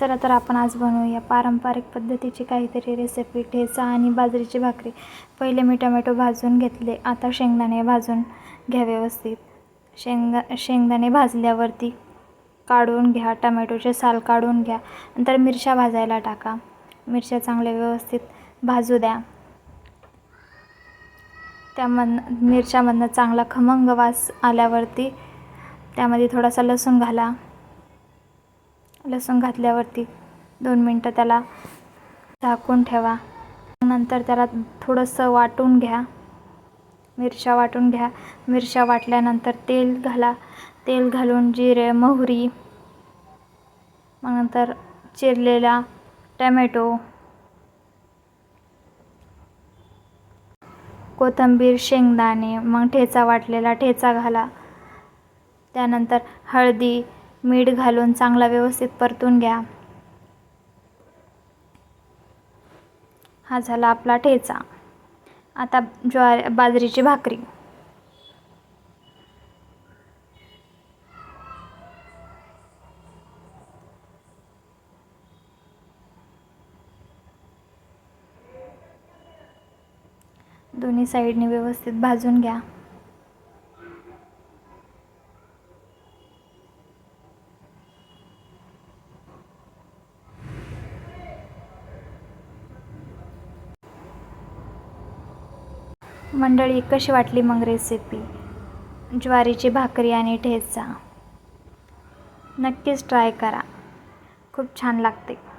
चला तर आपण आज बनवूया पारंपरिक पद्धतीची काहीतरी रेसिपी ठेचा आणि बाजरीची भाकरी. पहिले मी टमॅटो भाजून घेतले. आता शेंगदाणे भाजून घ्या व्यवस्थित. शेंगा शेंगदाणे भाजल्यावरती काढून घ्या. टमॅटोचे साल काढून घ्या. नंतर मिरच्या भाजायला टाका. मिरच्या चांगल्या व्यवस्थित भाजू द्या. त्यामधनं मिरच्यामधनं चांगला खमंग वास आल्यावरती त्यामध्ये थोडासा लसूण घाला. लसूण घातल्यावरती दोन मिनटं त्याला झाकून ठेवा. नंतर त्याला थोडंसं वाटून घ्या. मिरच्या वाटून घ्या. मिरच्या वाटल्यानंतर तेल घाला. तेल घालून जिरे मोहरी मग नंतर चिरलेला टमॅटो कोथिंबीर शेंगदाणे मग ठेचा वाटलेला ठेचा घाला. त्यानंतर हळदी मीठ घालून चांगला व्यवस्थित परतून घ्या. हा झाला आपला ठेचा. आता ज्वार बाजरीची भाकरी. दोन्ही साईडने व्यवस्थित भाजून घ्या. मंडळी कशी वाटली मग रेसिपी ज्वारीची भाकरी आणि ठेचा. नक्कीच ट्राय करा. खूप छान लागते.